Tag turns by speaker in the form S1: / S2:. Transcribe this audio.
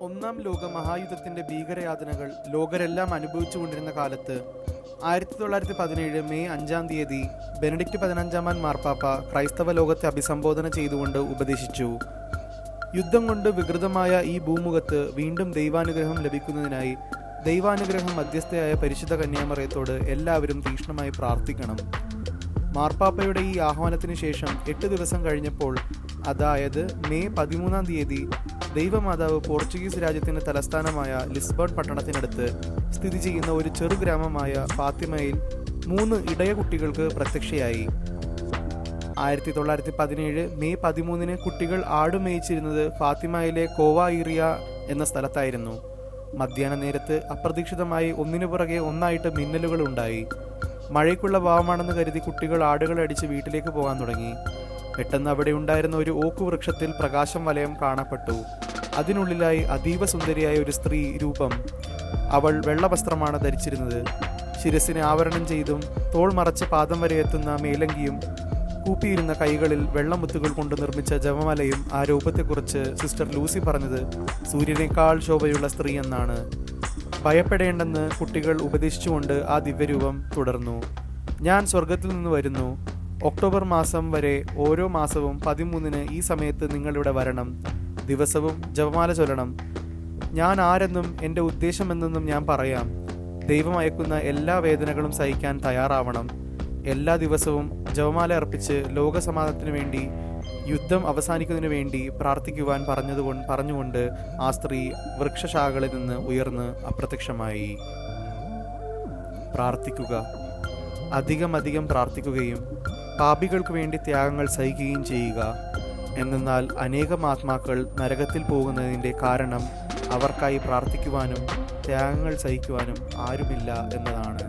S1: ഒന്നാം ലോക മഹായുദ്ധത്തിന്റെ ഭീകരയാതനകൾ ലോകരെല്ലാം അനുഭവിച്ചുകൊണ്ടിരുന്ന കാലത്ത് ആയിരത്തി തൊള്ളായിരത്തി പതിനേഴ് മെയ് അഞ്ചാം തീയതി ബെനഡിക്റ്റ് പതിനഞ്ചാമൻ മാർപ്പാപ്പ ക്രൈസ്തവ ലോകത്തെ അഭിസംബോധന ചെയ്തുകൊണ്ട് ഉപദേശിച്ചു. യുദ്ധം കൊണ്ട് വികൃതമായ ഈ ഭൂമുഖത്ത് വീണ്ടും ദൈവാനുഗ്രഹം ലഭിക്കുന്നതിനായി ദൈവാനുഗ്രഹം മധ്യസ്ഥയായ പരിശുദ്ധ കന്യാമറയത്തോട് എല്ലാവരും തീക്ഷ്ണമായി പ്രാർത്ഥിക്കണം. മാർപ്പാപ്പയുടെ ഈ ആഹ്വാനത്തിന് ശേഷം എട്ട് ദിവസം കഴിഞ്ഞപ്പോൾ അതായത് മെയ് പതിമൂന്നാം തീയതി ദൈവമാതാവ് പോർച്ചുഗീസ് രാജ്യത്തിന്റെ തലസ്ഥാനമായ ലിസ്ബൺ പട്ടണത്തിനടുത്ത് സ്ഥിതി ചെയ്യുന്ന ഒരു ചെറു ഗ്രാമമായ ഫാത്തിമയിൽ മൂന്ന് ഇടയ കുട്ടികൾക്ക് പ്രത്യക്ഷയായി. ആയിരത്തി തൊള്ളായിരത്തി പതിനേഴ് മെയ് പതിമൂന്നിന് കുട്ടികൾ ആടുമേയിച്ചിരുന്നത് ഫാത്തിമയിലെ കോവായിറിയ എന്ന സ്ഥലത്തായിരുന്നു. മധ്യാഹ്ന നേരത്ത് അപ്രതീക്ഷിതമായി ഒന്നിനു പുറകെ ഒന്നായിട്ട് മിന്നലുകൾ ഉണ്ടായി മഴയ്ക്കുള്ള ഭാവമാണെന്ന് കരുതി കുട്ടികൾ ആടുകളെ അടിച്ച് വീട്ടിലേക്ക് പോകാൻ തുടങ്ങി. പെട്ടെന്ന് അവിടെ ഉണ്ടായിരുന്ന ഒരു ഓക്ക് വൃക്ഷത്തിൽ പ്രകാശം വലയം കാണപ്പെട്ടു. അതിനുള്ളിലായി അതീവ സുന്ദരിയായ ഒരു സ്ത്രീ രൂപം. അവൾ വെള്ളവസ്ത്രമാണ് ധരിച്ചിരുന്നത്. ശിരസിനെ ആവരണം ചെയ്തും തോൾ മറച്ച് പാദം വരെ എത്തുന്ന മേലങ്കിയും കൂപ്പിയിരുന്ന കൈകളിൽ വെള്ളമുത്തുകൾ കൊണ്ട് നിർമ്മിച്ച ജപമലയും ആ രൂപത്തെക്കുറിച്ച് സിസ്റ്റർ ലൂസി പറഞ്ഞത് സൂര്യനേക്കാൾ ശോഭയുള്ള സ്ത്രീ എന്നാണ്. ഭയപ്പെടേണ്ടെന്ന് കുട്ടികൾ ഉപദേശിച്ചുകൊണ്ട് ആ ദിവ്യരൂപം തുടർന്നു. ഞാൻ സ്വർഗത്തിൽ നിന്ന് വരുന്നു. ഒക്ടോബർ മാസം വരെ ഓരോ മാസവും പതിമൂന്നിന് ഈ സമയത്ത് നിങ്ങളിവിടെ വരണം. ദിവസവും ജപമാല ചൊല്ലണം. ഞാൻ ആരെന്നും എന്റെ ഉദ്ദേശമെന്നെന്നും ഞാൻ പറയാം. ദൈവം അയക്കുന്ന എല്ലാ വേദനകളും സഹിക്കാൻ തയ്യാറാവണം. എല്ലാ ദിവസവും ജപമാല അർപ്പിച്ച് ലോകസമാധാനത്തിനു വേണ്ടി യുദ്ധം അവസാനിക്കുന്നതിന് വേണ്ടി പ്രാർത്ഥിക്കുവാൻ പറഞ്ഞതുകൊണ്ട് പറഞ്ഞുകൊണ്ട് ആ സ്ത്രീ വൃക്ഷശാഖകളിൽ നിന്ന് ഉയർന്ന് അപ്രത്യക്ഷമായി. പ്രാർത്ഥിക്കുക. അധികം അധികം പ്രാർത്ഥിക്കുകയും പാപികൾക്ക് വേണ്ടി ത്യാഗങ്ങൾ സഹിക്കുകയും ചെയ്യുക. എന്നാൽ അനേകം ആത്മാക്കൾ നരകത്തിൽ പോകുന്നതിന്റെ കാരണം അവർക്കായി പ്രാർത്ഥിക്കുവാനും ത്യാഗങ്ങൾ സഹിക്കുവാനും ആരുമില്ല എന്നതാണ്.